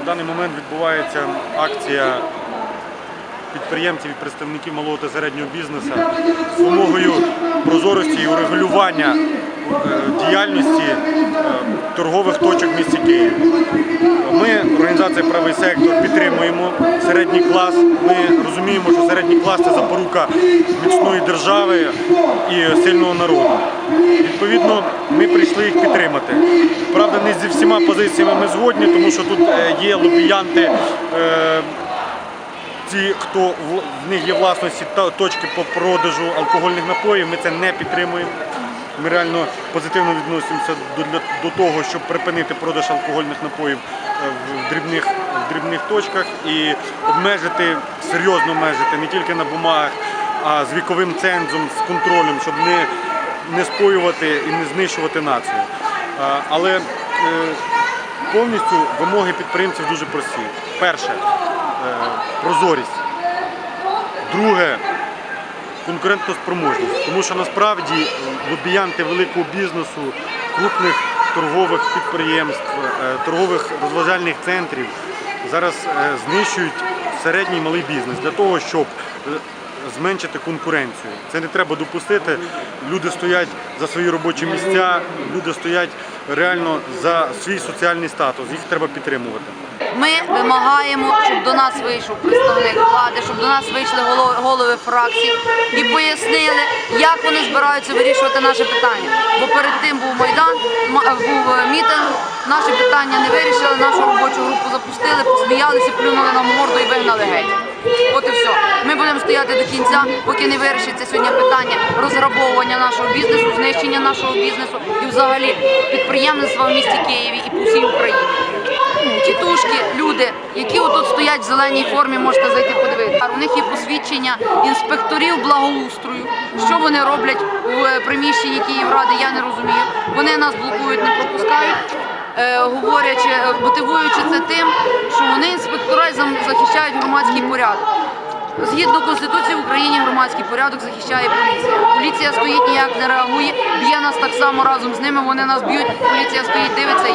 На даний момент відбувається акція підприємців і представників малого та середнього бізнесу з вимогою прозорості і урегулювання е, діяльності е, торгових точок в місті Києві. Організація Правий сектор, підтримуємо середній клас. Ми розуміємо, що середній клас це запорука міцної держави і сильного народу. Відповідно, ми прийшли їх підтримати. Правда, не зі всіма позиціями ми згодні, тому що тут е, є лобіянти. е, Ті, хто в- них є власності точки по продажу алкогольних напоїв, ми це не підтримуємо. Ми реально позитивно відносимося до, до того, щоб припинити продаж алкогольних напоїв е, в дрібних, в дрібних точках і обмежити, серйозно обмежити не тільки на бумагах, а з віковим цензом, з контролем, щоб не, не споювати і не знищувати націю. Але е, повністю вимоги підприємців дуже прості. Перше е, прозорість. Друге конкурентоспроможність. Тому що насправді лобіянти великого бізнесу, крупних торгових підприємств, е, торгових розважальних центрів зараз е, знищують середній малий бізнес для того, щоб е, зменшити конкуренцію. Це не треба допустити. Люди стоять за свої робочі місця, люди стоять реально за свій соціальний статус. Їх треба підтримувати. Ми вимагаємо, щоб до нас вийшов представник влади, щоб до нас вийшли голови фракцій і пояснили, як вони збираються вирішувати наше питання. Бо перед тим був майдан, був е, мітинг. Наші питання не вирішили, нашу робочу групу запустили, посміялися, плюнули нам морду і вигнали геть. От і все. Ми стояти до кінця, поки не вирішиться сьогодні питання розграбовування нашого бізнесу, знищення нашого бізнесу і взагалі підприємництва в місті Києві і по всій Україні тітушки, люди, які отут стоять в зеленій формі, можете зайти подивитися. У них є посвідчення інспекторів благоустрою. Що вони роблять в приміщенні Київради, я не розумію. Вони нас блокують, не пропускають. е, Говорячи, е, мотивуючи це тим, що вони інспектора захищають громадський порядок. Згідно Конституції в Україні громадський порядок захищає поліція. Поліція стоїть ніяк не реагує, б'є нас так само разом з ними. Вони нас б'ють. Поліція стоїть, дивиться,